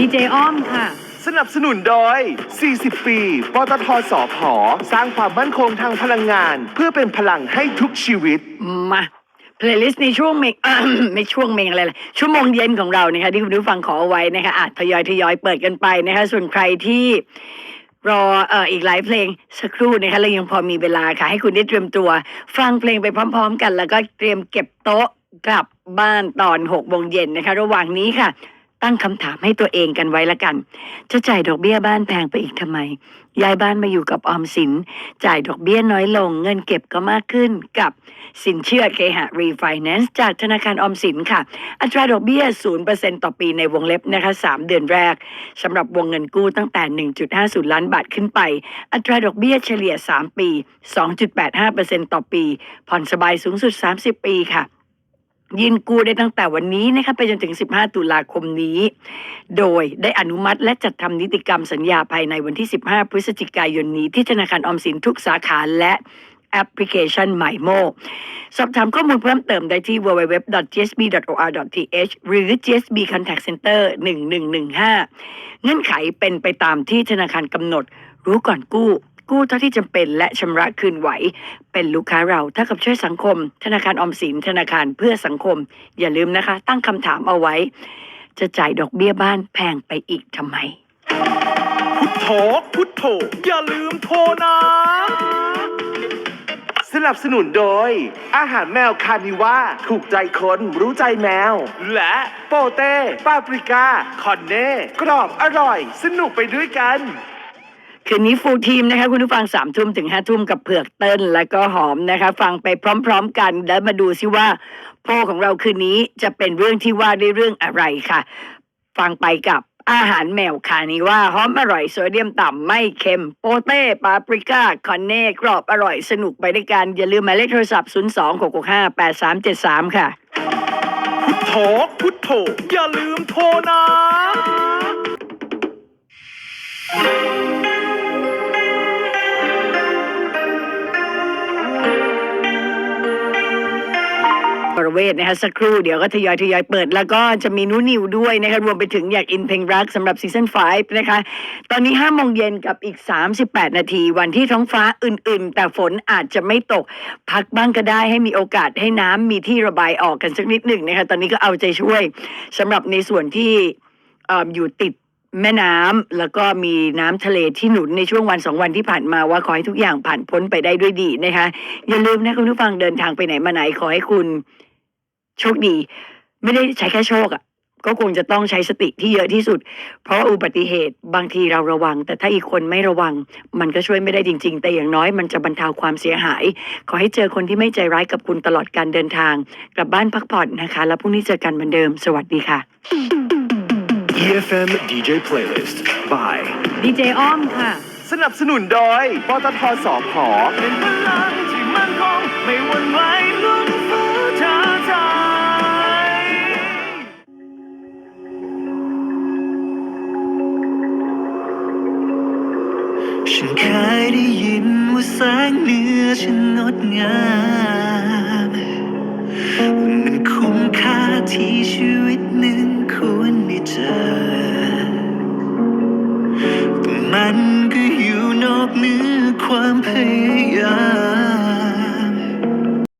ดีเจอ้อมค่ะ สนับสนุนโดย 40 ปี ปตทสอพอสร้างความมั่นคงทางพลังงาน เพื่อเป็นพลังให้ทุกชีวิต มาเพลย์ลิสต์ในช่วงเมง ไม่ช่วงเมงอะไรเลยชั่วโมงเย็นของเรานะคะที่คุณผู้ฟังขอเอาไว้นะคะอาจทยอยทยอยเปิดกันไปนะคะส่วนใครที่รอเอ่ออีกหลายเพลงสักครู่นะคะเรายังพอมีเวลาค่ะ ให้คุณได้เตรียมตัว ฟังเพลงไปพร้อม ๆ กัน แล้วก็เตรียมเก็บโต๊ะกลับบ้านตอนหกโมงเย็นนะคะ ระหว่างนี้ค่ะ ตั้งคำถามให้ตัวเองกันไว้ละกัน จะจ่ายดอกเบี้ยบ้านแพงไปอีกทำไม ย้ายบ้านมาอยู่กับออมสิน จ่ายดอกเบี้ยน้อยลง เงินเก็บก็มากขึ้นกับสินเชื่อเคหะรีไฟแนนซ์จากธนาคารออมสินค่ะ อัตราดอกเบี้ย 0%ต่อปีในวงเล็บนะคะ 3 เดือนแรกสำหรับวงเงินกู้ตั้งแต่ 1.50 ล้านบาทขึ้นไป อัตราดอกเบี้ยเฉลี่ย 3 ปี 2.85%ต่อปี ผ่อนสบายสูงสุด 30 ปีค่ะ ยินกู้ได้ตั้งแต่วันนี้นะคะไปจนถึง 15 ตุลาคมนี้ โดยได้อนุมัติและจัดทำนิติกรรมสัญญาภายในวันที่ 15 พฤศจิกายนนี้ ที่ธนาคารออมสินทุกสาขาและแอปพลิเคชัน m y m o สอบถามข้อมูลเพิ่มเติมได้ที่ www.gsb.or.th หรือ GSB Contact Center 1115 เงื่อนไขเป็นไปตามที่ธนาคารกำหนดรู้ก่อนกู้ กู้เท่าที่จำเป็นและชำระคืนไหว เป็นลูกค้าเราเท่ากับช่วยสังคม ธนาคารออมสินธนาคารเพื่อสังคม อย่าลืมนะคะ ตั้งคำถามเอาไว้ จะจ่ายดอกเบี้ยบ้านแพงไปอีกทำไม พุทโธพุทโธอย่าลืมโทรนะสนับสนุนโดย อาหารแมวคานิว่าถูกใจคนรู้ใจแมว และโปเต้ปาปริก้าคอนเน่ กรอบอร่อย สนุกไปด้วยกัน คืนนี้ฟูลทีมนะคะคุณผู้ฟังสามทุ่มถึงห้าทุ่มกับเผือกเติ้ลและก็หอมนะคะ ฟังไปพร้อม ๆ กันแล้วมาดูซิว่าโพลของเราคืนนี้จะเป็นเรื่องที่ว่าด้วยเรื่องอะไรค่ะ ฟังไปกับอาหารแมวคานิว่าหอมอร่อยโซเดียมต่ำไม่เค็ม โปเต้ปาปริก้า คอนเน่กรอบอร่อยสนุกไปด้วยกัน อย่าลืมหมายเลขโทรศัพท์ 0 2 6 6 5 8 3 7 3 ค่ะ พุทโธพุทโธอย่าลืมโทรนะ เวศนะคะสักครู่เดี๋ยวก็ทยอยทยอยเปิด แล้วก็จะมีนูนิวด้วยนะคะรวมไปถึงอยากอินเพลงรักสำหรับซีซั่น5นะคะ ตอนนี้5โมงเย็นกับอีก 38 นาที วันที่ท้องฟ้าอื่น ๆ แต่ฝนอาจจะไม่ตก พักบ้างก็ได้ให้มีโอกาสให้น้ำมีที่ระบายออกกันสักนิดหนึ่งนะคะตอนนี้ก็เอาใจช่วยสำหรับในส่วนที่อออยู่ติดแม่น้ำแล้วก็มีน้ำทะเลที่หนุนในช่วงวันสองวันที่ผ่านมาว่าขอให้ทุกอย่างผ่านพ้นไปได้ด้วยดีนะคะ อย่าลืมนะคุณผู้ฟังเดินทางไปไหนมาไหนขอให้คุณ โชคดี ไม่ได้ใช้แค่โชคอะ่ะ ก็คงจะต้องใช้สติที่เยอะที่สุด เพราะว่าอุบัติเหตุบางทีเราระวัง แต่ถ้าอีกคนไม่ระวัง มันก็ช่วยไม่ได้จริง ๆ แต่อย่างน้อยมันจะบรรเทาความเสียหาย ขอให้เจอคนที่ไม่ใจร้ายกับคุณตลอดการเดินทาง กลับบ้านพักผ่อนนะคะ แล้วพรุ่งนี้เจอกันเหมือนเดิม สวัสดีค่ะ EFM DJ Playlist by ดีเจอ้อมค่ะ สนับสนุนโดยปตทสอพอ เป็นพลังที่มั่นคงไม่หวันไหวลุ้น ฉันเคยได้ยินว่าแสงเหนือฉันงดงามมันคุ้มค่าที่ชีวิตหนึ่งควรได้เจอแต่มันก็อยู่นอกเหนือความพยายาม